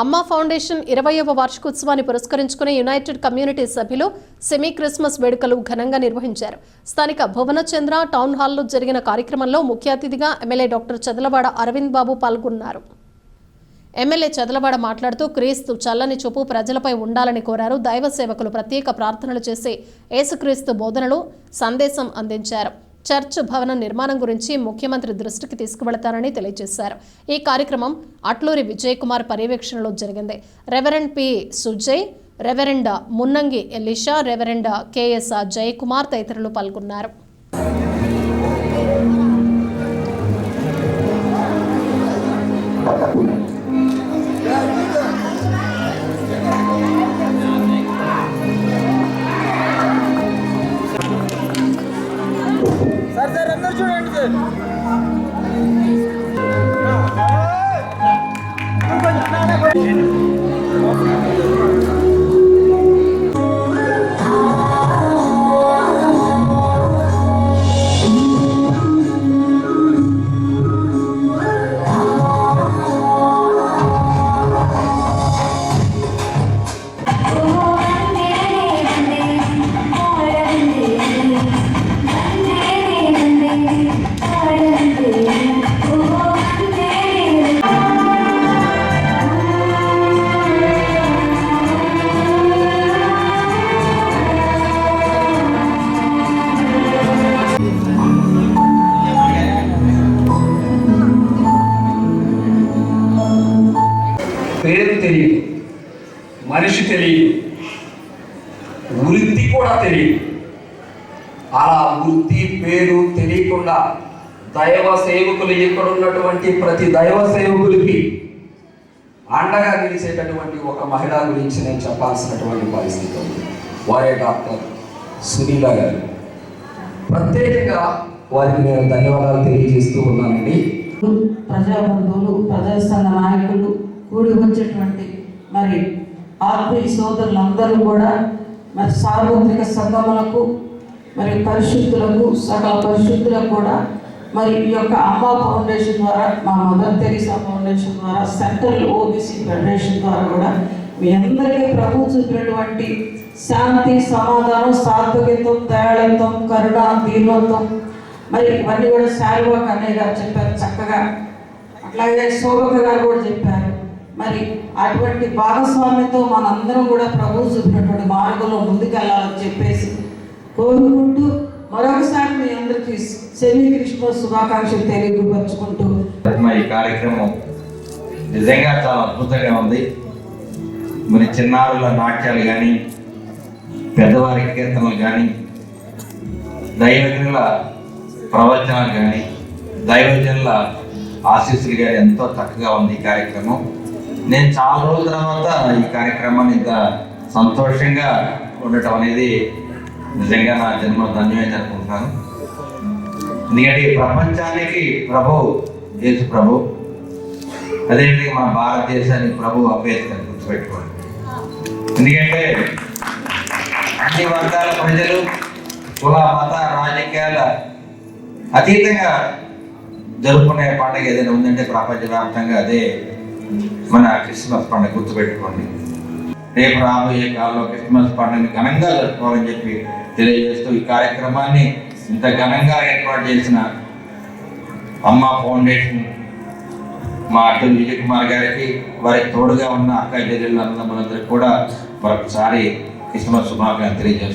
అమ్మ ఫౌండేషన్ ఇరవయవ వార్షికోత్సవాన్ని పురస్కరించుకుని యునైటెడ్ కమ్యూనిటీ సభ్యులు సెమీ క్రిస్మస్ వేడుకలు ఘనంగా నిర్వహించారు. స్థానిక భువనచంద్ర టౌన్ హాల్లో జరిగిన కార్యక్రమంలో ముఖ్య అతిథిగా ఎమ్మెల్యే డాక్టర్ చదలవాడ అరవింద్ బాబు పాల్గొన్నారు. ఎమ్మెల్యే చదలవాడ మాట్లాడుతూ క్రీస్తు చల్లని చూపు ప్రజలపై ఉండాలని కోరారు. దైవ సేవకులు ప్రత్యేక ప్రార్థనలు చేసి యేసుక్రీస్తు బోధనలు సందేశం అందించారు. చర్చ్ భవన నిర్మాణం గురించి ముఖ్యమంత్రి దృష్టికి తీసుకువెళతారని తెలియజేశారు. ఈ కార్యక్రమం అట్లూరి విజయ్ కుమార్ పర్యవేక్షణలో జరిగింది. Reverend P Sujay reverend Munnangi Elisha reverend K S Jayakumar తదితరులు పాల్గొన్నారు. సార్ సార్ అందరు చూడండి సార్ పేరు తెలియదు. మనిషి తెలియదు. వృత్తి కూడా తెలియదు. అలా వృత్తి పేరు తెలియకుండా దైవ సేవకులు ఇక్కడ ఉన్నటువంటి ప్రతి దైవ సేవకులకి అండగా నిలిచేటటువంటి ఒక మహిళ గురించి నేను చెప్పాల్సినటువంటి పరిస్థితి ఉంది. వారే డాక్టర్ సునీల గారు. ప్రత్యేకంగా వారికి నేను ధన్యవాదాలు తెలియజేస్తూ ఉన్నానండి. ప్రజాబంధువులు ప్రజా సంఘ నాయకులు కూడి వచ్చేటువంటి మరి ఆత్మీయ సోదరులందరూ కూడా మరి సార్వత్రిక సంఘములకు మరి పరిశుద్ధులకు సకల పరిశుద్ధులకు కూడా మరి ఈ యొక్క అమ్మ ఫౌండేషన్ ద్వారా మా మదర్ తెరీసా ఫౌండేషన్ ద్వారా సెంట్రల్ ఓబీసీ ఫెడరేషన్ ద్వారా కూడా మీ అందరికీ ప్రభు చూపినటువంటి శాంతి సమాధానం సాత్వికత్వం దయాళత్వం కరుణ దీనత్వం మరి ఇవన్నీ కూడా శాల్వా కన్నయ్య గారు చెప్పారు చక్కగా. అట్లాగే శోభక గారు కూడా చెప్పారు. మరి అటువంటి భాగస్వామ్యంతో మనందరం కూడా ప్రభు చూపినటువంటి మార్గంలో ముందుకెళ్ళాలని చెప్పేసి కోరుకుంటూ మరొకసారి మీ అందరికీ సెమీ క్రిస్మస్ శుభాకాంక్షలు తెలియపరుచుకుంటూ మా ఈ కార్యక్రమం నిజంగా చాలా అద్భుతంగా ఉంది. మరి చిన్నారుల నాట్యాలు కానీ పెద్దవారి కీర్తనలు కానీ దైవజనుల ప్రవచనాలు కానీ దైవజనుల ఆశీస్సులు కానీ ఎంతో చక్కగా ఉంది ఈ కార్యక్రమం. నేను చాలా రోజుల తర్వాత ఈ కార్యక్రమాన్ని ఇంత సంతోషంగా ఉండటం అనేది నిజంగా నా జన్మ ధన్యమైంది అనుకుంటున్నాను. ఎందుకంటే ఈ ప్రపంచానికి ప్రభు యేసు ప్రభు అదేవిధంగా మన భారతదేశానికి ప్రభు అంబేద్కర్ గుర్తుపెట్టుకోండి ఎందుకంటే అన్ని వర్గాల ప్రజలు కుల మత రాజకీయాల అతీతంగా జరుపుకునే పండుగ ఏదైనా ఉందంటే ప్రపంచవ్యాప్తంగా అదే మన క్రిస్మస్ పండుగ గుర్తుపెట్టుకోండి. రేపు రాబోయే కాలంలో క్రిస్మస్ పండుగని ఘనంగా జరుపుకోవాలని చెప్పి తెలియజేస్తూ ఈ కార్యక్రమాన్ని ఇంత ఘనంగా ఏర్పాటు చేసిన అమ్మ ఫౌండేషన్ మా అటు విజయ్ కుమార్ గారికి వారికి తోడుగా ఉన్న అక్క చెల్లెళ్ళు అన్నదమ్ములందరికీ కూడా మరొకసారి క్రిస్మస్ శుభాకాంక్షలు తెలియజేస్తున్నాను